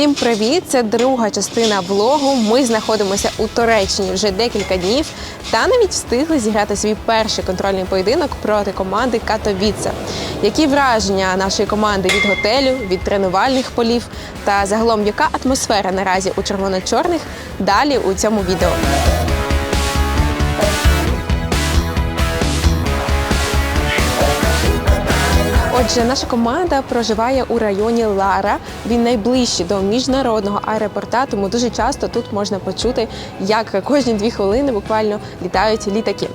Усім привіт! Це друга частина влогу. Ми знаходимося у Туреччині вже декілька днів та навіть встигли зіграти свій перший контрольний поєдинок проти команди Катовіце. Які враження нашої команди від готелю, від тренувальних полів та загалом яка атмосфера наразі у червоно-чорних? Далі у цьому відео. Отже, наша команда проживає у районі Лара. Він найближчий до міжнародного аеропорта, тому дуже часто тут можна почути, як кожні дві хвилини буквально літають літаки.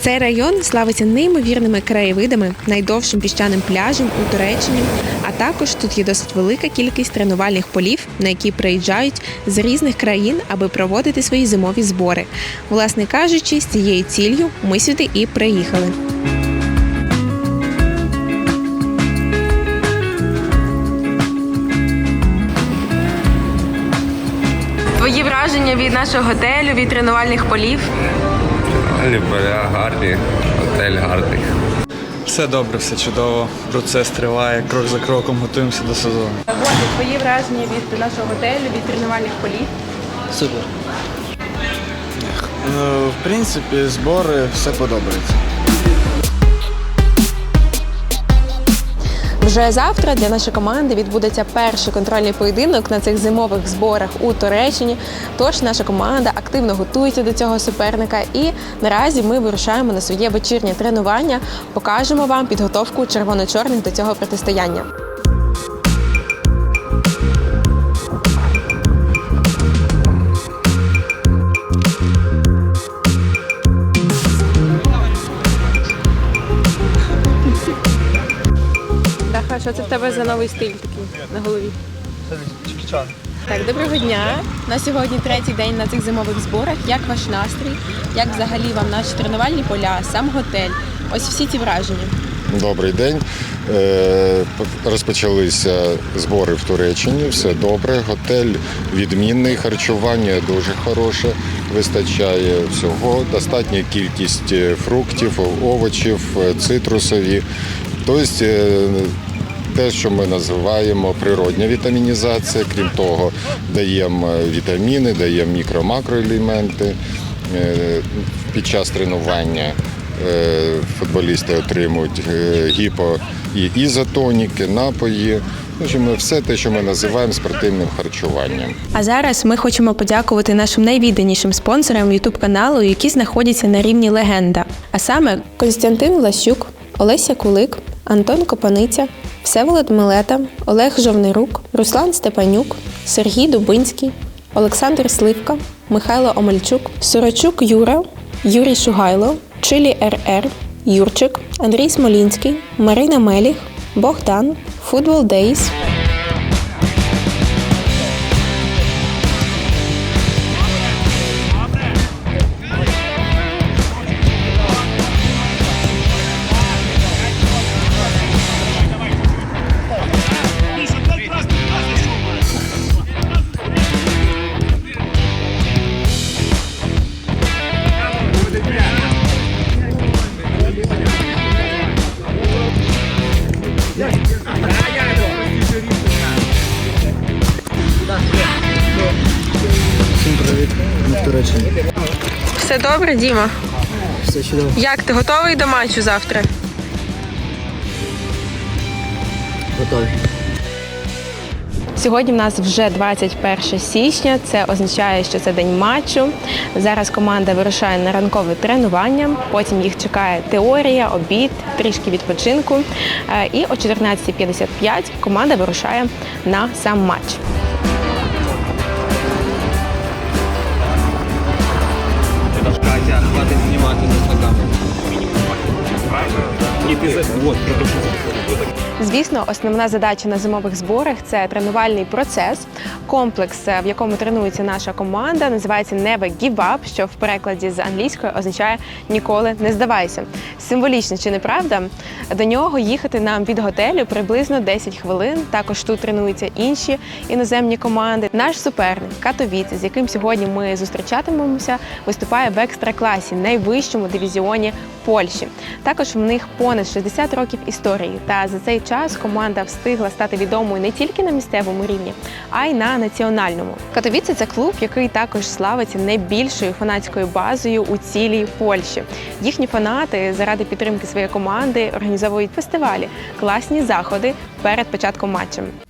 Цей район славиться неймовірними краєвидами, найдовшим піщаним пляжем у Туреччині. А також тут є досить велика кількість тренувальних полів, на які приїжджають з різних країн, аби проводити свої зимові збори. Власне кажучи, з цією ціллю ми сюди і приїхали. Від нашого готелю, від тренувальних полів. Поля гарні, готель гарний. Все добре, все чудово. Процес триває, крок за кроком готуємося до сезону. Годі, твої враження від нашого готелю, від тренувальних полів. Супер. Ну, в принципі, збори все подобається. Вже завтра для нашої команди відбудеться перший контрольний поєдинок на цих зимових зборах у Туреччині. Тож наша команда активно готується до цього суперника. І наразі ми вирушаємо на своє вечірнє тренування. Покажемо вам підготовку червоно-чорних до цього протистояння. Що це в тебе за новий стиль такий на голові? Так, доброго дня. На сьогодні третій день на цих зимових зборах. Як ваш настрій? Як взагалі вам наші тренувальні поля, сам готель? Ось всі ці враження. Добрий день. Е, Розпочалися збори в Туреччині. Все добре. Готель відмінний, харчування дуже хороше. Вистачає всього. Достатня кількість е, фруктів, овочів, е, цитрусові. Тобто те, що ми називаємо природня вітамінізація. Крім того, даємо вітаміни, даємо мікро-макроелементи. Е, Під час тренування е, футболісти отримують е, гіпо і ізотоніки, напої. Общем, все те, що ми називаємо спортивним харчуванням. А зараз ми хочемо подякувати нашим найвідданішим спонсорам youtube каналу, які знаходяться на рівні легенда. А саме Константин Влащук, Олеся Кулик, Антон Копаниця, Всеволод Милета, Олег Жовнирук, Руслан Степанюк, Сергій Дубинський, Олександр Сливка, Михайло Омельчук, Сорочук Юра, Юрій Шугайло, Чилі РР, Юрчик, Андрій Смолінський, Марина Меліх, Богдан, Футбол Дейс. Туреччині. Все добре, Діма? Все чудово. Як ти готовий до матчу завтра? Готові. Сьогодні в нас вже 21 січня. Це означає, що це день матчу. Зараз команда вирушає на ранкове тренування. Потім їх чекає теорія, обід, трішки відпочинку. Е, І о 14.55 команда вирушає на сам матч. Катя, хватить знімати на ногами. ты за... вот, Звісно, основна задача на зимових зборах це тренувальний процес. Комплекс, е, в якому тренується наша команда, називається Never Give Up, що в перекладі з англійської означає ніколи не здавайся. Символічно чи не правда? До нього їхати нам від готелю приблизно 10 хвилин. Також тут тренуються інші іноземні команди. Наш суперник Катовіц, з яким сьогодні ми зустрічатимемося, виступає в екстра-класі, найвищому дивізіоні Польщі. Також в них понад 60 років історії. Та за цей час команда встигла стати відомою не тільки на місцевому рівні, а й на національному. Катовіце це клуб, який також славиться найбільшою фанатською базою у цілій Польщі. Їхні фанати заради підтримки своєї команди організовують фестивалі, класні заходи перед початком матчем.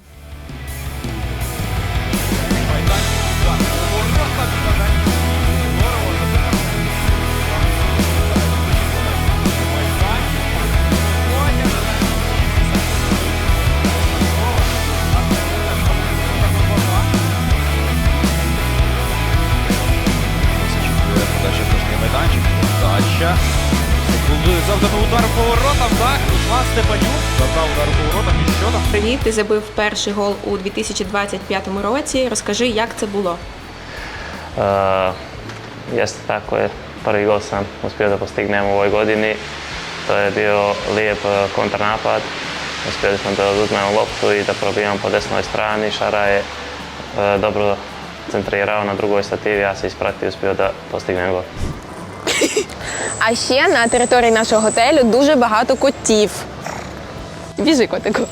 Секунду завданий удар по воротам. Так, Руслан Степанюк завдав удар по воротам. І що там? Привіт, ти забив перший гол у 2025 році. Розкажи, як це було. Uh, jeste tako je, prvi gol sam uspio da postignem u ovoj godini. To je bio lijep eh, kontranapad. Uspjeli smo da oduzmemo loptu i da probijamo po desnoj strani. Šara je eh, dobro centrirao na drugoj stativi, ja se ispratio i uspio da postignem gol. А ще на території нашого готелю дуже багато котів. Біжи, котику.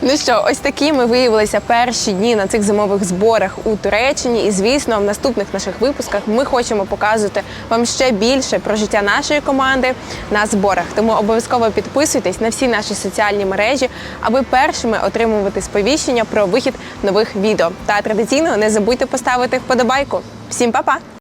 Ну що, ось такими виявилися перші дні на цих зимових зборах у Туреччині. І звісно, в наступних наших випусках ми хочемо показувати вам ще більше про життя нашої команди на зборах. Тому обов'язково підписуйтесь на всі наші соціальні мережі, аби першими отримувати сповіщення про вихід нових відео. Та традиційно не забудьте поставити вподобайку. Всім па-па!